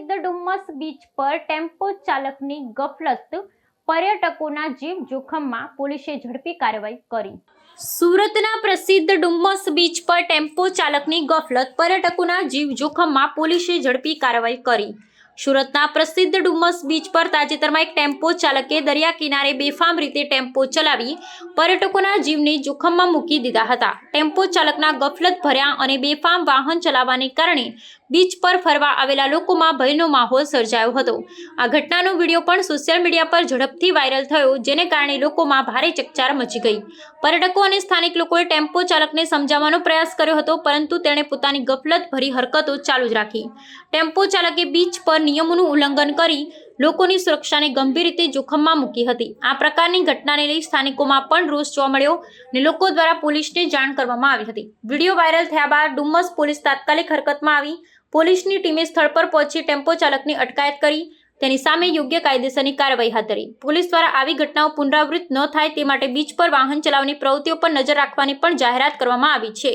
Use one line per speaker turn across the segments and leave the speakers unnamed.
પ્રસિદ્ધ ડુમ્મસ બીચ પર ટેમ્પો ચાલકની ગફલત પર્યટકોના જીવ જોખમમાં પોલીસે ઝડપી કાર્યવાહી કરી. સુરતના પ્રસિદ્ધ ડુમ્મસ બીચ પર ટેમ્પો ચાલકની ગફલત પર્યટકોના જીવ જોખમમાં પોલીસે ઝડપી કાર્યવાહી કરી. સુરતના પ્રસિદ્ધ ડુમ્મસ બીચ પર તાજેતરમાં એક ટેમ્પો ચાલકે દરિયા કિનારે બેફામ રીતે ટેમ્પો ચલાવી પર્યટકોના જીવને જોખમમાં મૂકી દીધા હતા. ટેમ્પો ચાલકના ગફલત ભર્યા અને બેફામ વાહન ચલાવવાને કારણે બીચ પર ફરવા આવેલા લોકોમાં ભયનો માહોલ સર્જાયો હતો. આ ઘટનાનો વીડિયો પણ સોશિયલ મીડિયા પર ઝડપથી વાયરલ થયો, જેને કારણે લોકોમાં ભારે ચકચાર મચી ગઈ. પર્યટકો અને સ્થાનિક લોકોએ ટેમ્પો ચાલકને સમજાવવાનો પ્રયાસ કર્યો હતો, પરંતુ તેણે પોતાની ગફલત ભરી હરકતો ચાલુ જ રાખી. ટેમ્પો ચાલકે બીચ પર નિયમોનું ઉલ્લંઘન કરી લોકોની સુરક્ષાને ગંભીર રીતે જોખમમાં મૂકી હતી. આ પ્રકારની ઘટનાને લઈ સ્થાનિકોમાં પણ રોષ જોવા મળ્યો અને લોકો દ્વારા પોલીસને જાણ કરવામાં આવી હતી. વીડિયો વાયરલ થયા બાદ ડુમ્મસ પોલીસ તાત્કાલિક હરકતમાં આવી પોલીસની ટીમે સ્થળ પર પહોંચી ટેમ્પો ચાલકની અટકાયત કરી, તેની સામે યોગ્ય કાયદેસરની કાર્યવાહી હાથ ધરી. પોલીસ દ્વારા આવી ઘટનાઓ પુનરાવૃત્ત ન થાય તે માટે બીચ પર વાહન ચલાવવાની પ્રવૃત્તિઓ પર નજર રાખવાની પણ જાહેરાત કરવામાં આવી છે.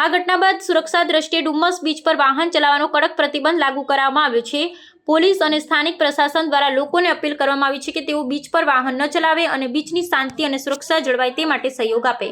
આ ઘટના બાદ સુરક્ષા દ્રષ્ટિએ ડુમ્મસ બીચ પર વાહન ચલાવવાનો કડક પ્રતિબંધ લાગુ કરવામાં આવ્યો છે. પોલીસ અને સ્થાનિક પ્રશાસન દ્વારા લોકોને અપીલ કરવામાં આવી છે કે તેઓ બીચ પર વાહન ન ચલાવે અને બીચની શાંતિ અને સુરક્ષા જળવાય તે માટે સહયોગ આપે.